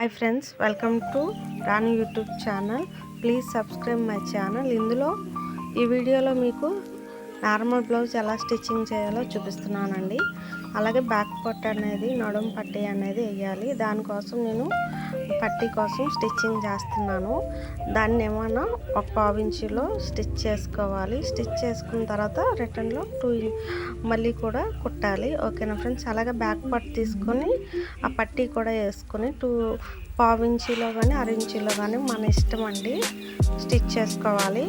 Hi friends welcome to Rani YouTube channel please subscribe my channel ఇందులో ఈ వీడియోలో మీకు నార్మల్ బ్లౌజ్ ఎలా స్టిచ్చింగ్ చేయాలో చూపిస్తున్నానండి. అలాగే బ్యాక్ పట్ అనేది నడుం పట్టి అనేది వేయాలి. దానికోసం నేను పట్టీ కోసం స్టిచ్చింగ్ చేస్తున్నాను. దాన్ని ఏమైనా ఒక పావించిలో స్టిచ్ చేసుకోవాలి. స్టిచ్ చేసుకున్న తర్వాత రిటర్న్లో టూ మళ్ళీ కూడా కుట్టాలి. ఓకేనా ఫ్రెండ్స్? అలాగే బ్యాక్ పార్ట్ తీసుకొని ఆ పట్టీ కూడా వేసుకొని టూ పావించిలో కానీ అరించిలో కానీ మన ఇష్టం అండి స్టిచ్ చేసుకోవాలి.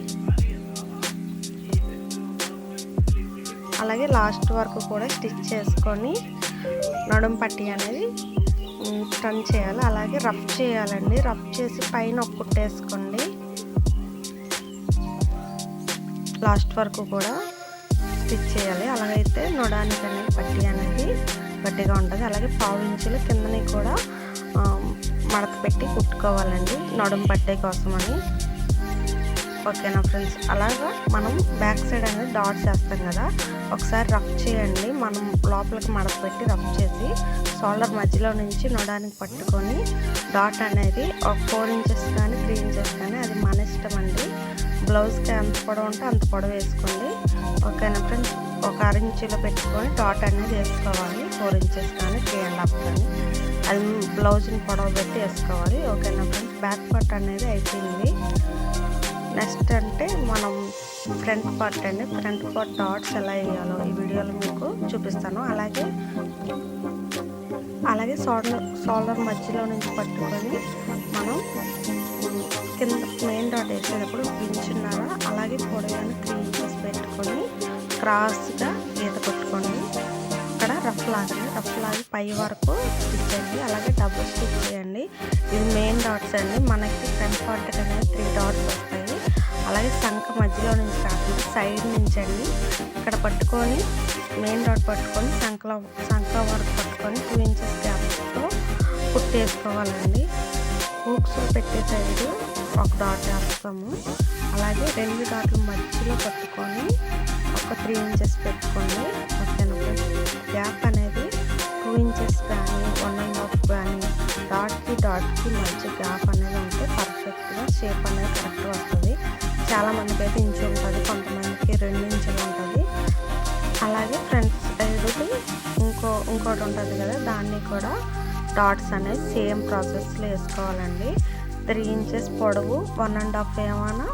అలాగే లాస్ట్ వరకు కూడా స్టిచ్ చేసుకొని నడుం పట్టి అనేది టర్న్ చేయాలి. అలాగే రఫ్ చేయాలండి. రఫ్ చేసి పైన ఒక కుట్టేసుకోండి. లాస్ట్ వరకు కూడా స్టిచ్ చేయాలి. అలాగైతే నొడానికి అనేది పట్టి అనేది గట్టిగా ఉంటుంది. అలాగే పావు ఇంచులు కిందని కూడా మడత పెట్టి కుట్టుకోవాలండి. నొడం పట్టే కోసమని. ఓకేనా ఫ్రెండ్స్? అలాగా మనం బ్యాక్ సైడ్ అనేది డాట్స్ వేస్తాం కదా ఒకసారి రఫ్ చేయండి. మనం లోపలికి మడత పెట్టి రఫ్ చేసి షోల్డర్ మధ్యలో నుంచి నొడానికి పట్టుకొని డాట్ అనేది ఒక ఫోర్ ఇంచెస్ కానీ త్రీ ఇంచెస్ కానీ అది మన ఇష్టం అండి. బ్లౌజ్కి ఎంత పొడవు ఉంటే అంత పొడవు వేసుకోండి. ఓకేనా ఫ్రెండ్స్? ఒక అర ఇంచులో పెట్టుకొని డాట్ అనేది వేసుకోవాలి. ఫోర్ ఇంచెస్ కానీ త్రీ అండ్ హాఫ్ కానీ. అది బ్లౌజ్ని పొడవు పెట్టి వేసుకోవాలి. ఓకేనా ఫ్రెండ్స్? బ్యాక్ పార్ట్ అనేది అయిపోయింది. నెక్స్ట్ అంటే మనం ఫ్రంట్ పార్ట్ అండి. ఫ్రంట్ పార్ట్ డాట్స్ ఎలా వేయాలో ఈ వీడియోలో మీకు చూపిస్తాను. అలాగే అలాగే షోల్డర్ షోల్డర్ మధ్యలో నుంచి పట్టుకొని మనం కింద మెయిన్ డాట్ వేసేటప్పుడు పించున్నారా అలాగే పొడవని త్రీ ఇంచెస్ పెట్టుకొని క్రాస్గా గీత కొట్టుకొని ఇక్కడ రఫ్ లాగండి రఫ్ లాగి పై వరకు స్టిచ్ అలాగే డబుల్ స్టిచ్ చేయండి. ఇది మెయిన్ డాట్స్ అండి. మనకి ఫ్రంట్ పార్ట్ అనేది త్రీ డాట్స్ వస్తాయి. అలాగే సంక మధ్యలో నుంచి కాకుండా సైడ్ నుంచి అండి. ఇక్కడ పట్టుకొని మెయిన్ డాట్ పట్టుకొని సంఖలో సంఖ వరకు పట్టుకొని టూ ఇంచెస్ గ్యాప్తో కుట్టేసుకోవాలండి హూక్స్ పెట్టే సైడ్ ఒక డాట్ వేస్తాము. అలాగే రెండు డాట్లు మధ్యలో పట్టుకొని ఒక త్రీ ఇంచెస్ పెట్టుకోండి. ఓకేనా గ్యాప్ అనేది టూ ఇంచెస్ కానీ వన్ అండ్ హాఫ్ కానీ డాట్కి డాట్కి మంచి గ్యాప్ అనేది ఉంటే పర్ఫెక్ట్గా షేప్ అనేది కరెక్ట్గా వస్తుంది. చాలామందికి అయితే ఇంచు ఉంటుంది కొంతమందికి రెండు ఇంచులు ఉంటుంది. అలాగే ఫ్రంట్ సైడ్కి ఇంకో ఇంకోటి ఉంటుంది కదా దాన్ని కూడా డాట్స్ అనేది సేమ్ ప్రాసెస్లో వేసుకోవాలండి. త్రీ ఇంచెస్ పొడవు వన్ అండ్ హాఫ్ ఏమైనా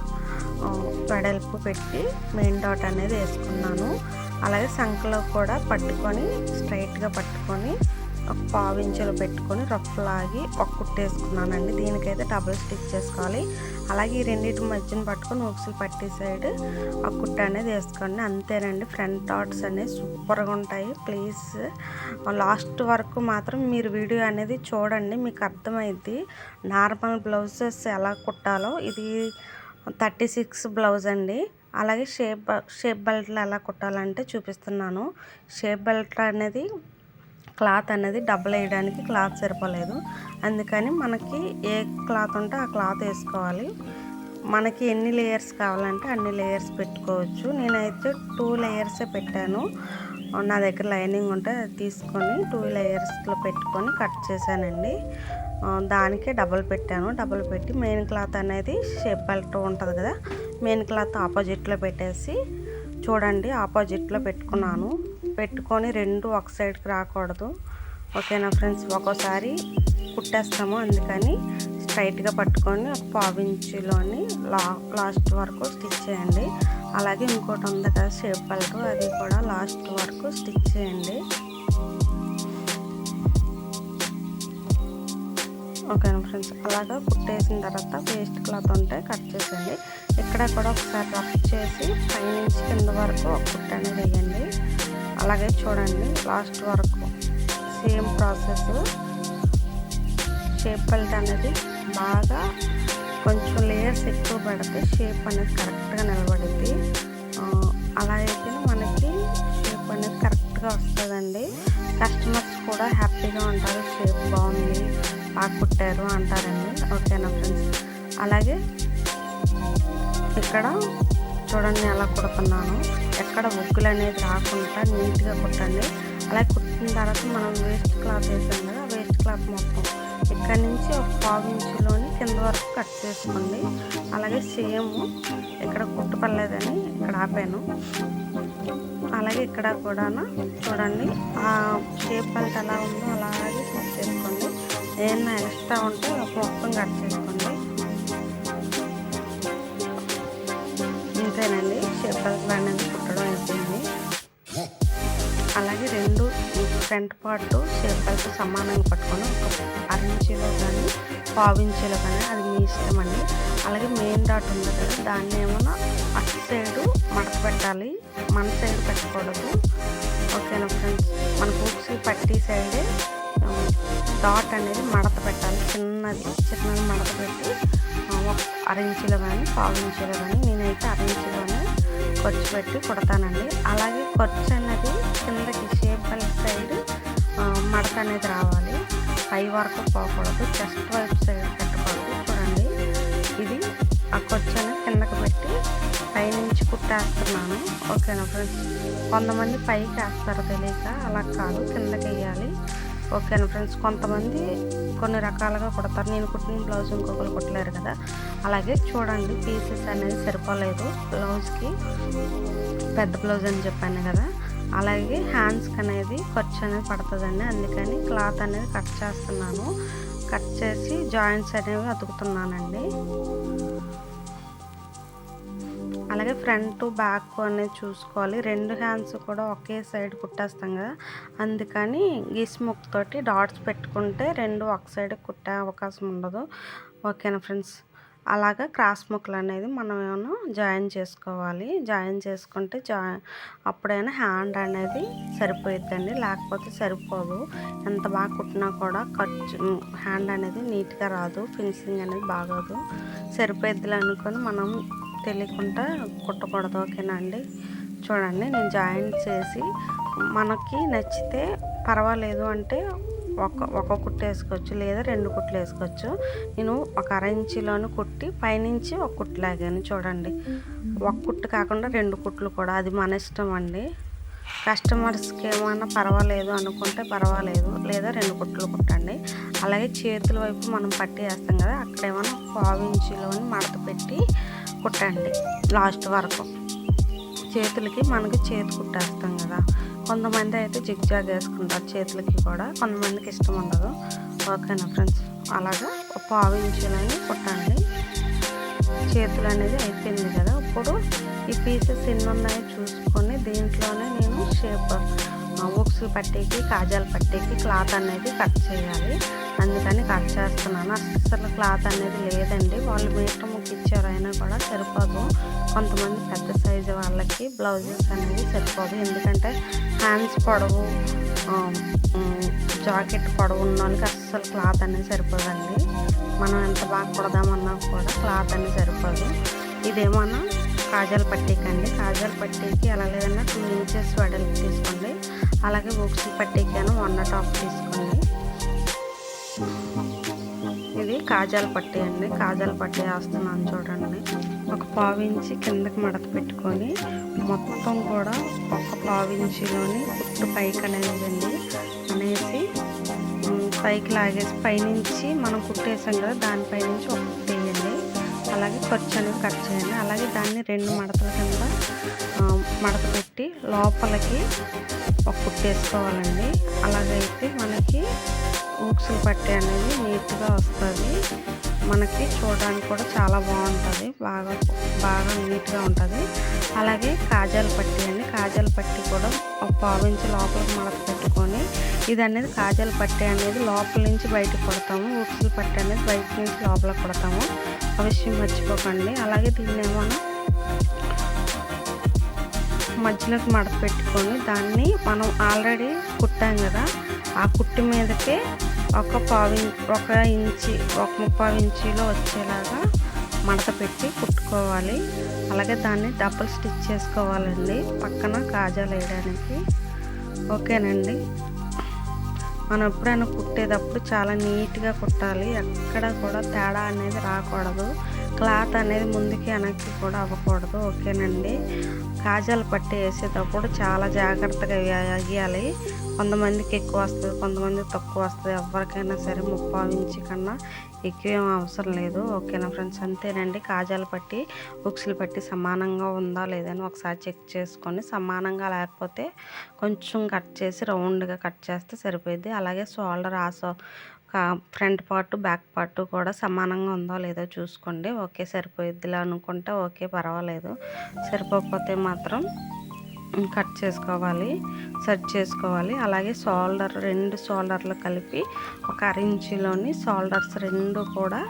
వెడల్పు పెట్టి మెయిన్ డాట్ అనేది వేసుకున్నాను. అలాగే సంఖలో కూడా పట్టుకొని స్ట్రైట్గా పట్టుకొని ఒక పావు పెట్టుకొని రఫ్లాగి ఒక కుట్టేసుకున్నానండి. దీనికైతే డబుల్ స్టిచ్ చేసుకోవాలి. అలాగే ఈ రెండింటి మధ్యన పట్టుకొని ఊక్సులు పట్టే సైడ్ ఆ కుట్ట అనేది వేసుకోండి. అంతేనండి ఫ్రంట్ థాట్స్ అనేవి సూపర్గా ఉంటాయి. ప్లీజ్ లాస్ట్ వరకు మాత్రం మీరు వీడియో అనేది చూడండి. మీకు అర్థమైద్ది నార్మల్ బ్లౌజెస్ ఎలా కుట్టాలో. ఇది థర్టీ సిక్స్ బ్లౌజ్ అండి. అలాగే షేప్ షేప్ బెల్ట్లు ఎలా కుట్టాలంటే చూపిస్తున్నాను. షేప్ బెల్ట్ అనేది క్లాత్ అనేది డబ్బులు వేయడానికి క్లాత్ సరిపోలేదు. అందుకని మనకి ఏ క్లాత్ ఉంటే ఆ క్లాత్ వేసుకోవాలి. మనకి ఎన్ని లేయర్స్ కావాలంటే అన్ని లేయర్స్ పెట్టుకోవచ్చు. నేనైతే టూ లేయర్సే పెట్టాను. నా దగ్గర లైనింగ్ ఉంటే తీసుకొని టూ లేయర్స్లో పెట్టుకొని కట్ చేశానండి. దానికే డబల్ పెట్టాను. డబల్ పెట్టి మెయిన్ క్లాత్ అనేది షేప్ బెల్ట్ ఉంటుంది కదా మెయిన్ క్లాత్ ఆపోజిట్లో పెట్టేసి చూడండి ఆపోజిట్లో పెట్టుకున్నాను. పెట్టుకొని రెండు ఒక సైడ్కి రాకూడదు. ఓకేనా ఫ్రెండ్స్? ఒక్కోసారి కుట్టేస్తాము. అందుకని స్ట్రైట్గా పట్టుకొని ఒక పావించులోని లా లాస్ట్ వరకు స్టిచ్ చేయండి. అలాగే ఇంకోటి ఉంది కదా షేప్ బెల్ట్. అది కూడా లాస్ట్ వరకు స్టిచ్ చేయండి. ఓకేనా ఫ్రెండ్స్? అలాగా కుట్టేసిన తర్వాత వేస్ట్ క్లాత్ ఉంటే కట్ చేసేయండి. ఇక్కడ కూడా ఒకసారి రఫ్ చేసి పైనుంచి కింద వరకు ఒక కుట్టని అనేది వేయండి. అలాగే చూడండి లాస్ట్ వరకు సేమ్ ప్రాసెస్ షేప్ బెల్ట్ అనేది బాగా కొంచెం లేయర్స్ ఎక్కువ పెడితే షేప్ అనేది కరెక్ట్గా నిలబడింది అలా అయితే మనకి షేప్ అనేది కరెక్ట్గా వస్తుందండి. కస్టమర్స్ కూడా హ్యాపీగా ఉంటారు షేప్ బాగుంది బాగా కుట్టారు అంటారండి. ఓకేనా ఫ్రెండ్స్ అలాగే ఇక్కడ చూడండి అలా కుడుతున్నాను. ఎక్కడ బొగ్గులు అనేది రాకుండా నీట్గా కుట్టండి. అలా కుట్టిన తర్వాత మనం వేస్ట్ క్లాత్ వేసాం కదా వేస్ట్ క్లాత్ మొత్తం ఇక్కడ నుంచి ఒక పావు ఇంచులోని కింద వరకు కట్ చేసుకోండి. అలాగే సేమ్ ఇక్కడ కుట్టుపడలేదని ఇక్కడ ఆపాను. అలాగే ఇక్కడ కూడా చూడండి ఆ షేప్ బెల్ట్ ఎలా ఉందో అలాగే కట్ చేసుకోండి. ఏమైనా ఎక్స్ట్రా ఉంటే ఒక మొత్తం కట్ చేసుకోండి. అంతేనండి. షేప్ బ్యాండ్ అనేది కుట్టడం అయిపోయింది. అలాగే రెండు ఫ్రంట్ పార్ట్ షేప్ సమానంగా పట్టుకొని ఒక అరించీలో కానీ పావించీలో కానీ అది మీ ఇష్టం అండి. అలాగే మెయిన్ డాట్ ఉంది కదా దాన్ని ఏమైనా అటు సైడు మడత పెట్టాలి. మన సైడ్ పెట్టకూడదు. ఓకేనా ఫ్రెండ్స్? మన బుక్స్ పట్టి సైడే డాట్ అనేది మడత పెట్టాలి. చిన్నది చిన్నది మడత పెట్టి ఒక కానీ కానీ ఇంచులో కానీ నేనైతే అరించీలోనే ఖర్చు పెట్టి కుడతానండి. అలాగే ఖర్చు అనేది కిందకి షేప్ సైడ్ మడత అనేది రావాలి. పై వరకు పోకూడదు. చెస్ట్ వైపు సైడ్ పెట్టకూడదు. చూడండి. ఇది ఆ ఖర్చు అనేది కిందకి పెట్టి పైనుంచి కుట్టేస్తున్నాను. ఓకేనా ఫ్రెండ్స్? కొంతమంది పైకి వేస్తారు తెలియక అలా కాదు. కిందకి వేయాలి. ఓకేనా ఫ్రెండ్స్. కొంతమంది కొన్ని రకాలుగా కుడతారు. నేను కుట్టిన బ్లౌజ్ ఇంకొకరు కుట్టలేరు కదా. అలాగే చూడండి పీసెస్ అనేది సరిపోలేదు. బ్లౌజ్కి పెద్ద బ్లౌజ్ అని చెప్పాను కదా. అలాగే హ్యాండ్స్కి అనేది ఖర్చు అనేది పడుతుందండి. అందుకని క్లాత్ అనేది కట్ చేస్తున్నాను. కట్ చేసి జాయింట్స్ అనేవి అతుకుతున్నానండి. అలాగే ఫ్రంట్ బ్యాక్ అనేది చూసుకోవాలి. రెండు హ్యాండ్స్ కూడా ఒకే సైడ్ కుట్టేస్తాం కదా. అందుకని గీస్ ముక్కతోటి డాట్స్ పెట్టుకుంటే రెండు ఒక సైడ్ కుట్టే అవకాశం ఉండదు. ఓకేనా ఫ్రెండ్స్? అలాగా క్రాస్ ముక్కలు అనేది మనం ఏమైనా జాయిన్ చేసుకోవాలి. జాయిన్ చేసుకుంటే జా అప్పుడైనా హ్యాండ్ అనేది సరిపోయిద్దండి. లేకపోతే సరిపోదు. ఎంత బాగా కుట్టినా కూడా ఖర్చు హ్యాండ్ అనేది నీట్గా రాదు. ఫినిషింగ్ అనేది బాగోదు. సరిపోయిద్దిలే అనుకొని మనం తెలియకుండా కుట్టకూడదు ఓకేనా అండి? చూడండి నేను జాయిన్ చేసి మనకి నచ్చితే పర్వాలేదు అంటే ఒక ఒక కుట్టు వేసుకోవచ్చు లేదా రెండు కుట్లు వేసుకోవచ్చు. నేను ఒక అర ఇంచులోని కుట్టి పైనుంచి ఒక కుట్టు లాగాను చూడండి. ఒక కుట్టు కాకుండా రెండు కుట్లు కూడా అది మన ఇష్టం అండి. కస్టమర్స్కి ఏమైనా పర్వాలేదు అనుకుంటే పర్వాలేదు లేదా రెండు కుట్లు కుట్టండి. అలాగే చేతుల వైపు మనం పట్టి వేస్తాం కదా అక్కడ ఏమైనా పావు ఇంచులోని మడత పెట్టి కుట్టండి లాస్ట్ వరకు. చేతులకి మనకి చేతి కుట్టేస్తాం కదా. కొంతమంది అయితే జిగ్జాగ్ వేసుకుంటారు చేతులకి కూడా. కొంతమందికి ఇష్టం ఉండదు. ఓకేనా ఫ్రెండ్స్? అలాగా పావు ఇంచులని కుట్టండి. చేతులు అనేది అయిపోయింది కదా. ఇప్పుడు ఈ పీసెస్ ఎన్ని ఉన్నాయో చూసుకొని దీంట్లోనే నేను షేప్ ఉక్సులు పట్టేకి కాజాలు పట్టేకి క్లాత్ అనేది కట్ చేయాలి. అందుకని కట్ చేస్తున్నాను. అసలు క్లాత్ అనేది లేదండి. వాళ్ళు మీటర్ ముక్కు అయినా కూడా సరిపోదు. కొంతమంది పెద్ద సైజు వాళ్ళకి బ్లౌజెస్ అనేది సరిపోదు. ఎందుకంటే హ్యాండ్స్ పొడవు జాకెట్ పొడవు ఉన్న వాళ్ళకి అస్సలు క్లాత్ అనేది సరిపోదండి. మనం ఎంత బాగా కుడదామన్నా కూడా క్లాత్ అనేది సరిపోదు. ఇదేమన్నా కాజాల పట్టీకండి కాజాల పట్టీకి అలా లేదన్నా టూ ఇంచెస్ వెడల్పు తీసుకోండి. అలాగే బుక్స్ పట్టీకి వన్ టాప్ తీసుకోండి. ఇది కాజాల పట్టీ అండి. కాజాల పట్టీ వేస్తున్నాను చూడండి. ఒక పావించి కిందకి మడత పెట్టుకొని మొత్తం కూడా ఒక పావించిలోని పుట్టు పైకి అనేది అండి అనేసి పైకి లాగేసి పైనుంచి మనం కుట్టేసాం కదా దానిపై నుంచి ఒక అలాగే ఖర్చు అనేది కట్ చేయండి అలాగే దాన్ని రెండు మడతల కింద మడత పెట్టి లోపలికి ఒక కుట్టేసుకోవాలండి అలాగైతే మనకి ఊక్సులు పట్టే అనేది నీట్గా వస్తుంది. మనకి చూడడానికి కూడా చాలా బాగుంటుంది. బాగా బాగా నీట్గా ఉంటుంది. అలాగే కాజాల పట్టి అండి. కాజాలు పట్టి కూడా ఒక పావించి లోపలికి మడత పెట్టుకొని ఇది అనేది కాజాలు పట్టి అనేది లోపల నుంచి బయటకు కొడతాము. ఊక్సులు పట్టి అనేది బయట నుంచి లోపల కొడతాము. ఆ విషయం మర్చిపోకండి. అలాగే దీన్ని ఏమైనా మధ్యలోకి మడత పెట్టుకొని దాన్ని మనం ఆల్రెడీ కుట్టాం కదా ఆ కుట్టి మీదకే ఒక పావు ఒక ఇంచి ఒక ముప్పావు ఇంచీలో వచ్చేలాగా మడత పెట్టి కుట్టుకోవాలి. అలాగే దాన్ని డబుల్ స్టిచ్ చేసుకోవాలండి. పక్కన కాజాలు వేయడానికి. ఓకేనండి? మనం ఎప్పుడైనా కుట్టేటప్పుడు చాలా నీట్గా కుట్టాలి. ఎక్కడ కూడా తేడా అనేది రాకూడదు. క్లాత్ అనేది ముందుకి వెనక్కి కూడా అవ్వకూడదు. ఓకేనండి? కాజాలు పట్టి వేసేటప్పుడు చాలా జాగ్రత్తగా వేయాలి. కొంతమందికి ఎక్కువ వస్తుంది కొంతమంది తక్కువ వస్తుంది. ఎవరికైనా సరే ముప్పావు ఇంచి కన్నా ఎక్కువ ఏం అవసరం లేదు ఓకేనా ఫ్రెండ్స్? అంతేనండి. కాజాలు పట్టి బుక్స్లు పట్టి సమానంగా ఉందా లేదని ఒకసారి చెక్ చేసుకొని సమానంగా లేకపోతే కొంచెం కట్ చేసి రౌండ్గా కట్ చేస్తే సరిపోయింది అలాగే shoulder also front part back part కూడా సమానంగా ఉందో లేదో చూసుకోండి. ఓకే సరిపోయిద్దిలా అనుకుంటే ఓకే పర్వాలేదు. సరిపోకపోతే మాత్రం కట్ చేసుకోవాలి సెట్ చేసుకోవాలి. అలాగే షోల్డర్ రెండు షోల్డర్లు కలిపి ఒక అరించిలోని షోల్డర్స్ రెండు కూడా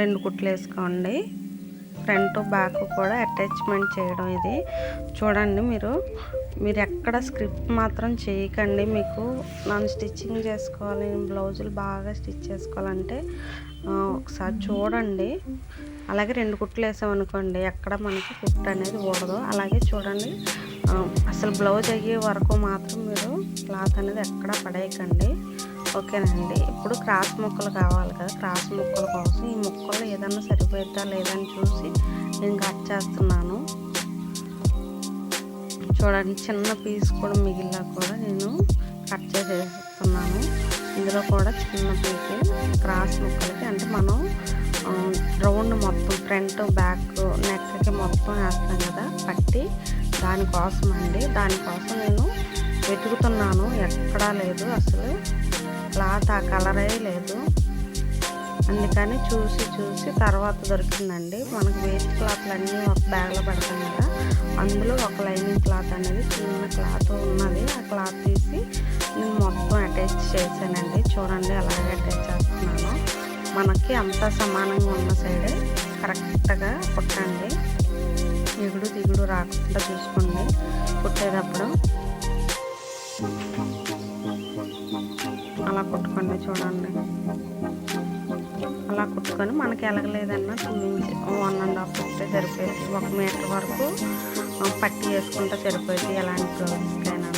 రెండు కుట్లు వేసుకోండి. ఫ్రంట్ బ్యాక్ కూడా అటాచ్మెంట్ చేయడం ఇది. చూడండి మీరు మీరు ఎక్కడ స్క్రిప్ట్ మాత్రం చేయకండి. మీకు నన్ను స్టిచ్చింగ్ చేసుకోవాలి బ్లౌజులు బాగా స్టిచ్ చేసుకోవాలంటే ఒకసారి చూడండి. అలాగే రెండు కుట్లు వేసామనుకోండి ఎక్కడ మనకి కుట్టు అనేది ఊడదు. అలాగే చూడండి అసలు బ్లౌజ్ అయ్యే వరకు మాత్రం మీరు క్లాత్ అనేది ఎక్కడ పడేయకండి. ఓకేనండి ఇప్పుడు క్రాస్ ముక్కలు కావాలి కదా క్రాస్ ముక్కల కోసం ఈ ముక్కలు ఏదన్నా సరిపోయిద్దా లేదని చూసి నేను కట్ చేస్తున్నాను. చూడండి చిన్న పీస్ కూడా మిగిలిన కూడా నేను కట్ చేసేస్తున్నాను. ఇందులో కూడా చిన్న పీకి క్రాస్ ముక్కలకి అంటే మనం రౌండ్ మొత్తం ఫ్రంట్ బ్యాక్ నెక్కి మొత్తం వేస్తాం కదా పట్టి దానికోసం అండి. దానికోసం నేను వెతుకుతున్నాను. ఎక్కడా లేదు అసలు. క్లాత్ ఆ కలరే లేదు. అందుకని చూసి చూసి తర్వాత దొరికిందండి. మనకు వేస్ట్ క్లాత్లు అన్నీ ఒక బ్యాగ్లో పెడతాం కదా అందులో ఒక లైనింగ్ క్లాత్ అనేది చిన్న క్లాత్ ఉన్నది. ఆ క్లాత్ తీసి నేను మొత్తం అటాచ్ చేశానండి. చూడండి అలాగే అటాచ్ చేస్తున్నాను. మనకి అంతా సమానంగా ఉన్న సైడే కరెక్ట్గా కుట్టండి. ఎగుడు దిగుడు రాకుండా చూసుకోండి. కుట్టేటప్పుడు అలా కుట్టుకోండి చూడండి. అలా కుట్టుకొని మనకి ఎలగలేదన్నా చూపించి వన్ అండ్ హాఫ్ ఇస్తే సరిపోయింది. ఒక మీటర్ వరకు పట్టి వేసుకుంటే సరిపోయింది ఎలాంటి బ్లౌజ్కైనా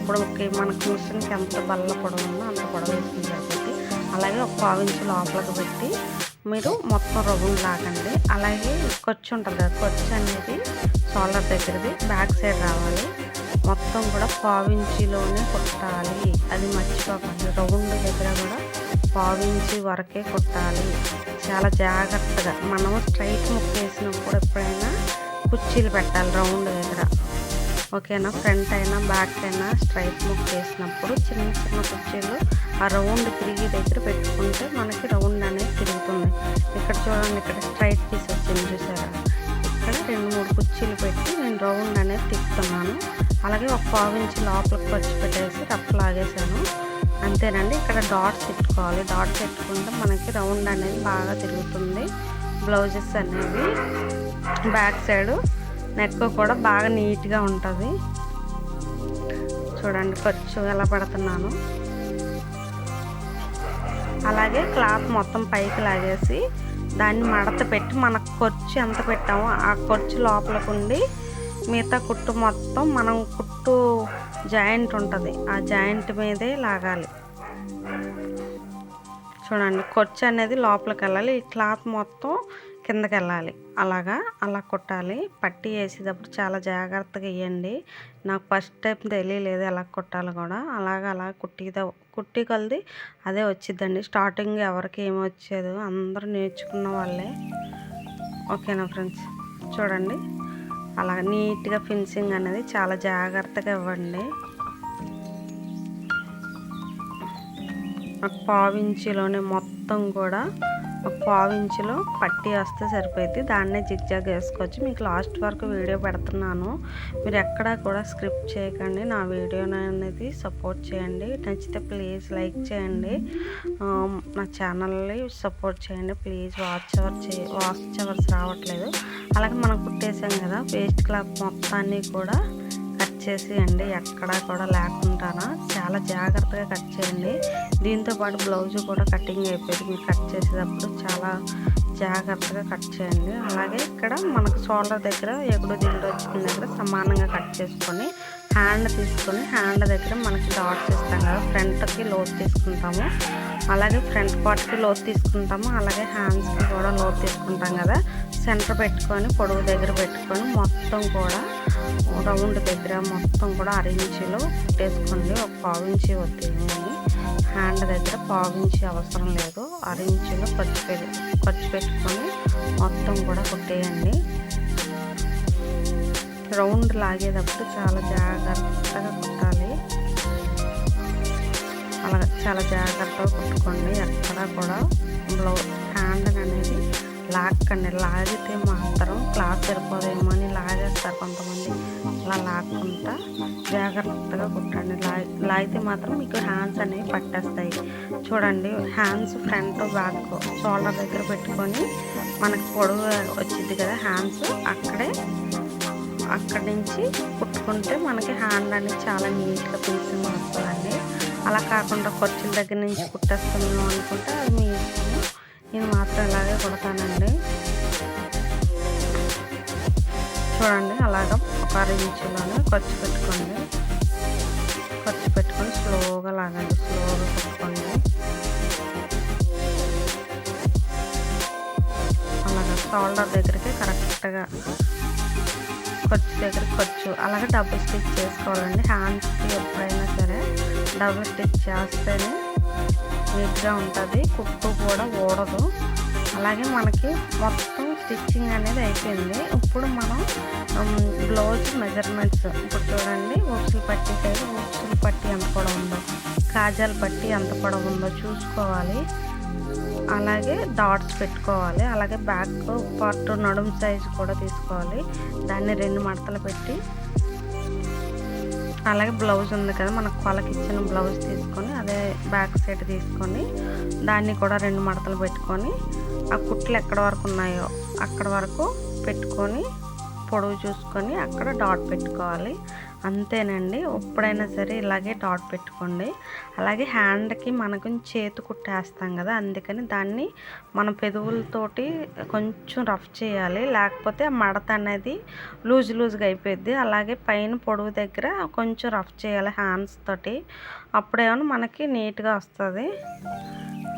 ఇప్పుడు మనకు మిషన్కి ఎంత బల్ల పొడవు ఉందో అంత పొడవు వేసుకుంటారు. అలాగే ఒక పావించి లోపలికి పెట్టి మీరు మొత్తం రవ్వులు లాగండి అలాగే ఖర్చు ఉంటుంది కదా ఖర్చు అనేది షోల్డర్ దగ్గరది బ్యాక్ సైడ్ రావాలి. మొత్తం కూడా పావించిలోనే కుట్టాలి. అది మర్చిపోకండి. రౌండ్ దగ్గర కూడా పావించి వరకే కుట్టాలి. చాలా జాగ్రత్తగా. మనం స్ట్రైట్ ముక్క వేసినప్పుడు ఎప్పుడైనా కుర్చీలు పెట్టాలి రౌండ్ దగ్గర. ఓకేనా? ఫ్రంట్ అయినా బ్యాక్ అయినా స్ట్రైట్ ముక్ వేసినప్పుడు చిన్న చిన్న కుర్చీలు ఆ రౌండ్ తిరిగి దగ్గర పెట్టుకుంటే మనకి రౌండ్ అనేది తిరుగుతుంది. ఇక్కడ చూడండి ఇక్కడ స్ట్రైట్ పీస్ వచ్చింది చూసారా? ఇక్కడ రెండు మూడు కుర్చీలు పెట్టి నేను రౌండ్ అనేది తిప్పుతున్నాను. అలాగే ఒక పావు ఇంచి లోపలికి వచ్చి పెట్టేసి రఫ్ లాగేసాను అంతేనండి ఇక్కడ డాట్స్ పెట్టుకోవాలి. డాట్స్ పెట్టుకుంటే మనకి రౌండ్ అనేది బాగా తిరుగుతుంది. బ్లౌజెస్ అనేవి బ్యాక్ సైడు నెక్ కూడా బాగా నీట్గా ఉంటుంది. చూడండి ఖర్చు ఎలా పెడుతున్నాను. అలాగే క్లాత్ మొత్తం పైకి లాగేసి దాన్ని మడత పెట్టి మనకు ఖర్చు ఎంత పెట్టామో ఆ ఖర్చు లోపలికి ఉండి మిగతా కుట్టు మొత్తం మనం కుట్టు జాయింట్ ఉంటుంది. ఆ జాయింట్ మీదే లాగాలి. చూడండి ఖర్చు అనేది లోపలికి వెళ్ళాలి. ఈ క్లాత్ మొత్తం కిందకి వెళ్ళాలి. అలాగా అలా కొట్టాలి. పట్టి వేసేటప్పుడు చాలా జాగ్రత్తగా వేయండి. నాకు ఫస్ట్ టైం తెలియలేదు ఎలా కొట్టాలి కూడా. అలాగ అలా కుట్టి కుట్టి కొలిది అదే వచ్చిద్దండి స్టార్టింగ్ ఎవరికి ఏమి వచ్చేది అందరూ నేర్చుకున్న వాళ్ళే. ఓకేనా ఫ్రెండ్స్? చూడండి. అలా నీట్గా ఫినిషింగ్ అనేది చాలా జాగ్రత్తగా ఇవ్వండి. నాకు పావించిలోనే మొత్తం కూడా ఒక పావు ఇంచులో పట్టి వస్తే సరిపోయింది దాన్నే జిగ్జాగ్ వేసుకోవచ్చు. మీకు లాస్ట్ వరకు వీడియో పెడుతున్నాను. మీరు ఎక్కడా కూడా స్క్రిప్ట్ చేయకండి. నా వీడియో అనేది సపోర్ట్ చేయండి. నచ్చితే ప్లీజ్ లైక్ చేయండి. నా ఛానల్ని సపోర్ట్ చేయండి. ప్లీజ్ వాచ్ అవర్ చే వాచ్ అవర్స్ రావట్లేదు. అలాగే మనం కుట్టేసాం కదా వేస్ట్ క్లాత్ మొత్తాన్ని కూడా కట్ చేసేయండి ఎక్కడా కూడా లేకుండానా. చాలా జాగ్రత్తగా కట్ చేయండి. దీంతో పాటు బ్లౌజ్ కూడా కటింగ్ అయిపోయింది. మీరు కట్ చేసేటప్పుడు చాలా జాగ్రత్తగా కట్ చేయండి. అలాగే ఇక్కడ మనకు షోల్డర్ దగ్గర ఎగుడు దిగుడు వచ్చిన దగ్గర సమానంగా కట్ చేసుకొని హ్యాండ్ తీసుకొని హ్యాండ్ దగ్గర మనకి డాట్స్ ఇస్తాం కదా. ఫ్రంట్కి లోతు తీసుకుంటాము. అలాగే ఫ్రంట్ పార్ట్కి లోతు తీసుకుంటాము. అలాగే హ్యాండ్స్కి కూడా లోతు తీసుకుంటాం కదా. సెంటర్ పెట్టుకొని పొడవు దగ్గర పెట్టుకొని మొత్తం కూడా రౌండ్ దగ్గర మొత్తం కూడా అరించిలో కుట్టేసుకోండి. ఒక పావించి ఇంచి హ్యాండ్ దగ్గర పావించి అవసరం లేదు. అరించిలో ఖర్చు పెట్టి ఖర్చు పెట్టుకొని మొత్తం కూడా కుట్టేయండి. రౌండ్ లాగేటప్పుడు చాలా జాగ్రత్తగా కుట్టాలి. అలా చాలా జాగ్రత్తగా కుట్టుకోండి. ఎక్కడ కూడా బ్లౌజ్ హ్యాండ్ అనేది లాక్కండి లాగితే మాత్రం క్లాత్ సరిపోదేమో అని లాగేస్తారు కొంతమంది. అలా లాక్కుంటా జాగ్రత్తగా కుట్టండి. లా లాగితే మాత్రం మీకు హ్యాండ్స్ అనేవి పట్టేస్తాయి. చూడండి హ్యాండ్స్ ఫ్రంట్ బ్యాక్ షోల్డర్ దగ్గర పెట్టుకొని మనకు పొడవు వచ్చింది కదా హ్యాండ్స్ అక్కడే అక్కడి నుంచి కుట్టుకుంటే మనకి హ్యాండ్ అనేది చాలా నీట్గా పీసింగ్ వస్తుందండి అలా కాకుండా ఖర్చుల దగ్గర నుంచి కుట్టేస్తున్నాం అనుకుంటే అది మీ నేను మాత్రం ఇలాగే కుడతానండి. చూడండి అలాగా ఒక అర ఇంచులోనే ఖర్చు పెట్టుకోండి. ఖర్చు పెట్టుకొని స్లోగా లాగండి స్లోగా పెట్టుకోండి అలాగా షోల్డర్ దగ్గరికి కరెక్ట్గా ఖర్చు దగ్గర ఖర్చు. అలాగే డబుల్ స్టిచ్ చేసుకోవాలండి. హ్యాండ్స్కి ఎప్పుడైనా సరే డబుల్ స్టిచ్ చేస్తేనే నీట్గా ఉంటుంది. కుట్టు కూడా ఊడదు. అలాగే మనకి మొత్తం స్టిచ్చింగ్ అనేది అయిపోయింది. ఇప్పుడు మనం బ్లౌజ్ మెజర్మెంట్స్. ఇప్పుడు చూడండి ఉక్సులు పట్టి సైడ్ ఉక్సులు పట్టి ఎంత కూడా ఉందో కాజాలు పట్టి ఎంత కూడా ఉందో చూసుకోవాలి. అలాగే డాట్స్ పెట్టుకోవాలి. అలాగే బ్యాక్ పార్ట్ నడుము సైజు కూడా తీసుకోవాలి. దాన్ని రెండు మడతలు పెట్టి అలాగే బ్లౌజ్ ఉంది కదా మనకు కొలకి ఇచ్చిన బ్లౌజ్ తీసుకొని అదే బ్యాక్ సైడ్ తీసుకొని దాన్ని కూడా రెండు మడతలు పెట్టుకొని ఆ కుట్లు ఎక్కడ వరకు ఉన్నాయో అక్కడ వరకు పెట్టుకొని పొడవు చూసుకొని అక్కడ డాట్ పెట్టుకోవాలి. అంతేనండి. ఎప్పుడైనా సరే ఇలాగే డాట్ పెట్టుకోండి. అలాగే హ్యాండ్కి మనకు చేతి కుట్టేస్తాం కదా అందుకని దాన్ని మన పెదవులతోటి కొంచెం రఫ్ చేయాలి. లేకపోతే ఆ మడత అనేది లూజ్ లూజ్గా అయిపోద్ది అలాగే పైన పొడవు దగ్గర కొంచెం రఫ్ చేయాలి హ్యాండ్స్ తోటి. అప్పుడేమో మనకి నీట్గా వస్తుంది.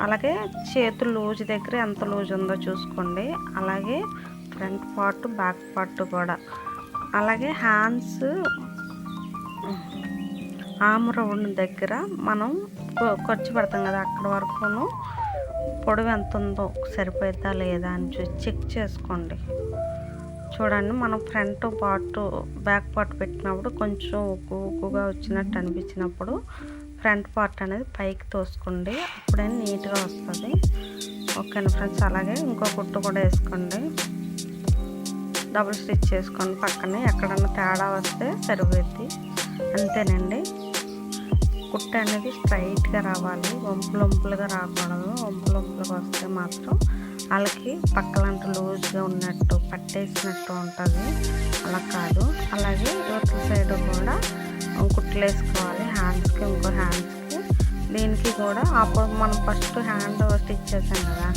అలాగే చేతులు లూజ్ దగ్గర ఎంత లూజ్ ఉందో చూసుకోండి. అలాగే ఫ్రంట్ పార్ట్ బ్యాక్ పార్ట్ కూడా. అలాగే హ్యాండ్స్ ఆమ్ రౌండ్ దగ్గర మనం ఖర్చు పెడతాం కదా అక్కడ వరకును. పొడవు ఎంత ఉందో సరిపోద్దా లేదా అని చూసి చెక్ చేసుకోండి. చూడండి మనం ఫ్రంట్ పార్ట్ బ్యాక్ పార్ట్ పెట్టినప్పుడు కొంచెం ఉక్కు ఉక్కుగా వచ్చినట్టు అనిపించినప్పుడు ఫ్రంట్ పార్ట్ అనేది పైకి తోసుకోండి. అప్పుడే నీట్గా వస్తుంది. ఓకేనా ఫ్రెండ్స్? అలాగే ఇంకో కుట్టు కూడా వేసుకోండి. డబుల్ స్టిచ్ చేసుకోండి పక్కనే. ఎక్కడన్నా తేడా వస్తే సరిపోద్ది. అంతేనండి. కుట్ట అనేది స్ట్రైట్గా రావాలి. వంపులు వంపులుగా రాకూడదు. వంపులు వంపులుగా వస్తే మాత్రం వాళ్ళకి పక్కలంట లూజ్గా ఉన్నట్టు పట్టేసినట్టు ఉంటుంది. అలా కాదు. అలాగే ఇవతల సైడ్ కూడా కుట్లు వేసుకోవాలి. హ్యాండ్స్కి ఇంకో హ్యాండ్స్కి. దీనికి కూడా అప్పుడు మనం ఫస్ట్ హ్యాండ్ స్టిచ్ చేసాం కదా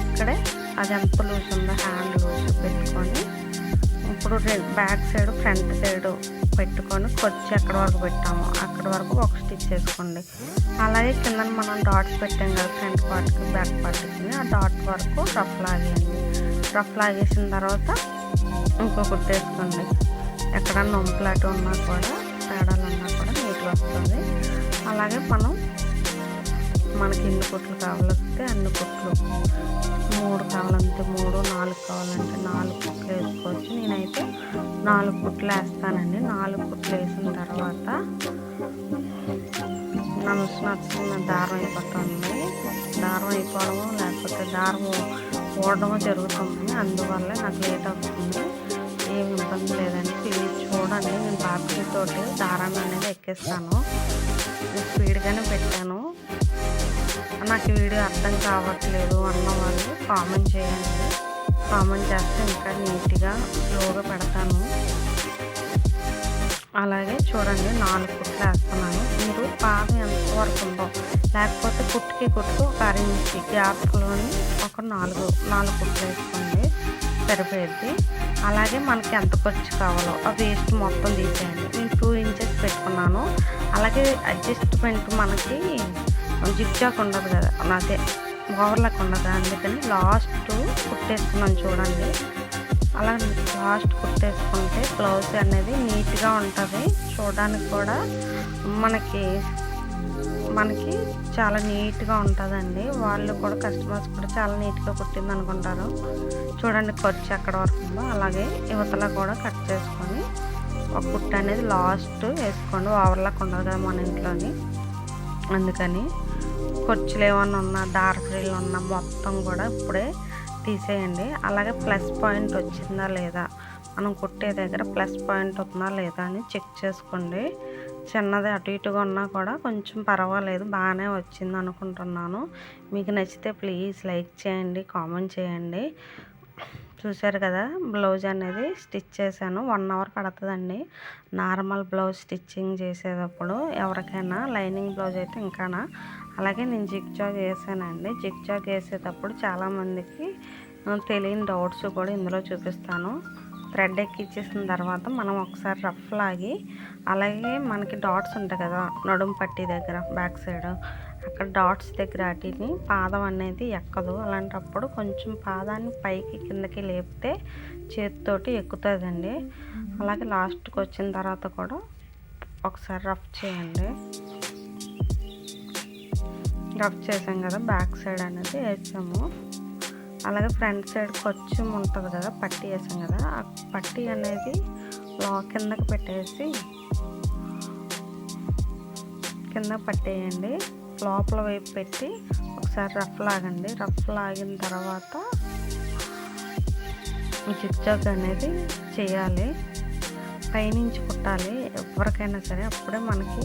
అక్కడే అది ఎంత లూజ్ ఉందో? హ్యాండ్ లూజ్ పెట్టుకొని ఇప్పుడు బ్యాక్ సైడ్ ఫ్రంట్ సైడ్ పెట్టుకొని కొచ్చి ఎక్కడ వరకు పెట్టాము. అక్కడ వరకు ఒక స్టిచ్ చేసుకోండి. అలాగే కింద మనం డాట్స్ పెట్టాం కదా ఫ్రంట్ పార్ట్కి బ్యాక్ పార్ట్కి. ఆ డాట్ వరకు రఫ్ లాగేయండి. రఫ్ లాగేసిన తర్వాత ఇంకో కుట్టేసుకోండి. ఎక్కడ నొంపులాట ఉన్నా కూడా తేడాలు ఉన్నా కూడా నీట్గా వస్తుంది. అలాగే మనం మనకి ఎన్ని కుట్లు కావాలంటే అన్ని కుట్లు. మూడు కావాలంటే మూడు నాలుగు కావాలంటే నాలుగు కుట్లు వేసుకోవచ్చు. నేనైతే నాలుగు కుట్లు వేస్తానండి. నాలుగు కుట్లు వేసిన తర్వాత నా నచ్చిన దారం అయిపోతుంది. దారం అయిపోవడము లేకపోతే దారం ఓడడము జరుగుతుంది. అందువల్ల నాకు లేట్ అవుతుంది. ఏమి ఇబ్బంది లేదండి. ప్లీజ్ చూడండి. నేను బాబీతోటి దారాన్ని అనేది ఎక్కిస్తాను. స్పీడ్గానే పెట్టాను. నాకు వీడియో అర్థం కావట్లేదు అన్న వాళ్ళు కామెంట్ చేయండి. కామెంట్ చేస్తే ఇంకా నీట్గా స్లోగా పెడతాను. అలాగే చూడండి నాలుగు కుట్లు వేస్తున్నాను. మీరు పాదం ఎంత వరకు ఉందో లేకపోతే కుట్టుకి కుట్టుకు ఒక అర గ్యాప్లోని ఒక నాలుగు నాలుగు కుట్లు వేసుకోండి. సరిపోయేది. అలాగే మనకి ఎంత ఖర్చు కావాలో ఆ వేస్ట్ మొత్తం తీసేయండి. నేను టూ ఇంచెస్ పెట్టుకున్నాను. అలాగే అడ్జస్ట్మెంట్ మనకి జిగ్జాక్ ఉండదు కదా. అదే ఓవర్లాక్ ఉండదు. అందుకని లాస్ట్ కుట్టేసుకున్నాను చూడండి. అలా లాస్ట్ కుట్టేసుకుంటే బ్లౌజ్ అనేది నీట్గా ఉంటుంది. చూడడానికి కూడా మనకి మనకి చాలా నీట్గా ఉంటుందండి. వాళ్ళు కూడా కస్టమర్స్ కూడా చాలా నీట్గా కుట్టింది అనుకుంటారు. చూడండి ఖర్చు ఎక్కడ వరకు ఉందో. అలాగే యువతలో కూడా కట్ చేసుకొని ఒక కుట్ట అనేది లాస్ట్ వేసుకోండి. ఓవర్లాక్ ఉండదు కదా మన ఇంట్లోని. అందుకని ఖర్చులు ఏమన్నా ఉన్నా దారఫ్రీలు ఉన్నా మొత్తం కూడా ఇప్పుడే తీసేయండి. అలాగే ప్లస్ పాయింట్ వచ్చిందా లేదా మనం కుట్టే దగ్గర ప్లస్ పాయింట్ ఉందా లేదా అని చెక్ చేసుకోండి. చిన్నది అటు ఇటుగా ఉన్నా కూడా కొంచెం పర్వాలేదు బాగానే వచ్చింది అనుకుంటున్నాను. మీకు నచ్చితే ప్లీజ్ లైక్ చేయండి కామెంట్ చేయండి. చూశారు కదా బ్లౌజ్ అనేది స్టిచ్ చేశాను. వన్ అవర్ పడుతుందండి. నార్మల్ బ్లౌజ్ స్టిచ్చింగ్ చేసేటప్పుడు ఎవరికైనా లైనింగ్ బ్లౌజ్ అయితే ఇంకానా? అలాగే నేను జిగ్ జాగ్ వేసానండి. జిగ్జాగ్ వేసేటప్పుడు చాలామందికి తెలియని డౌట్స్ కూడా ఇందులో చూపిస్తాను. థ్రెడ్ ఎక్కిచ్చేసిన తర్వాత మనం ఒకసారి రఫ్ లాగి అలాగే మనకి డాట్స్ ఉంటాయి కదా నడుము పట్టి దగ్గర బ్యాక్ సైడ్ అక్కడ డాట్స్ దగ్గర వాటిని పాదం అనేది ఎక్కదు. అలాంటప్పుడు కొంచెం పాదాన్ని పైకి కిందకి లేపితే చేతితోటి ఎక్కుతుందండి. అలాగే లాస్ట్కి వచ్చిన తర్వాత కూడా ఒకసారి రఫ్ చేయండి. రఫ్ చేసాం కదా బ్యాక్ సైడ్ అనేది వేసాము. అలాగే ఫ్రంట్ సైడ్ కొంచెం ఉంటుంది కదా పట్టీ వేసాం కదా ఆ పట్టి అనేది లా కిందకి పెట్టేసి కింద పట్టేయండి. లోపల వైపు పెట్టి ఒకసారి రఫ్ లాగండి. రఫ్ లాగిన తర్వాత జిగ్జాగ్ అనేది చేయాలి. పైనుంచి కుట్టాలి. ఎవరికైనా సరే అప్పుడే మనకి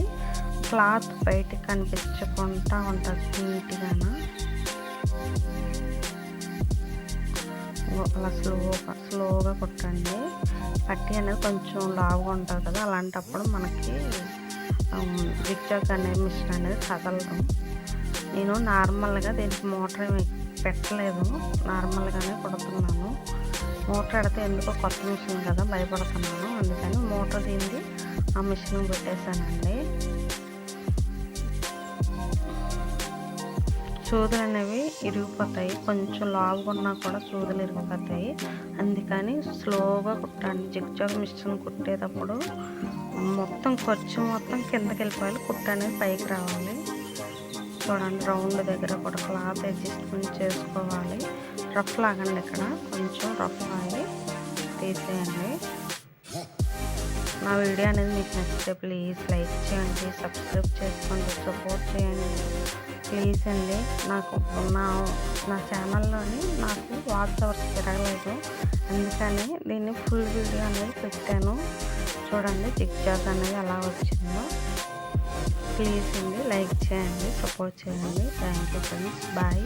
క్లాత్ బయట కనిపించకుండా ఉంటుంది నీట్గానా? అలా స్లోగా స్లోగా కుట్టండి. పట్టి అనేది కొంచెం లావుగా ఉంటుంది కదా అలాంటప్పుడు మనకి జిగ్జాగ్ అనే మిషన్ అనేది కదలదు. నేను నార్మల్గా దీనికి మోటార్ పెట్టలేదు నార్మల్గానే కుడుతున్నాను. మోటార్ పెడితే ఎందుకో కొత్త మిషన్ కదా భయపడుతున్నాను. అందుకని మోటార్ దీన్ని ఆ మిషన్ పెట్టేశానండి. సూదులు అనేవి ఇరిగిపోతాయి. కొంచెం లావుగా ఉన్నా కూడా సూదులు ఇరిగిపోతాయి. అందుకని స్లోగా కుట్టండి. జిగ్జాగ్ మిషన్ కుట్టేటప్పుడు మొత్తం ఖర్చు మొత్తం కిందకి వెళ్ళిపోవాలి. కుట్ట అనేది పైకి రావాలి. చూడండి రౌండ్ దగ్గర కూడా క్లాత్ అడ్జస్ట్మెంట్ చేసుకోవాలి. రఫ్ లాగండి ఇక్కడ. కొంచెం రఫ్ లాగి తీసేయండి. నా వీడియో అనేది మీకు నచ్చితే ప్లీజ్ లైక్ చేయండి సబ్స్క్రైబ్ చేసుకోండి సపోర్ట్ చేయండి. ప్లీజ్ అండి నాకు నా నా ఛానల్లోని నాకు వాచ్ అవర్స్ తిరగలేదు. అందుకని దీన్ని ఫుల్ వీడియో అనేది పెట్టాను. చూడండి జిగ్ జాగ్ అనేది ఎలా వచ్చిందో. ప్లీజ్ అండి లైక్ చేయండి సపోర్ట్ చేయండి. Thank you friends bye.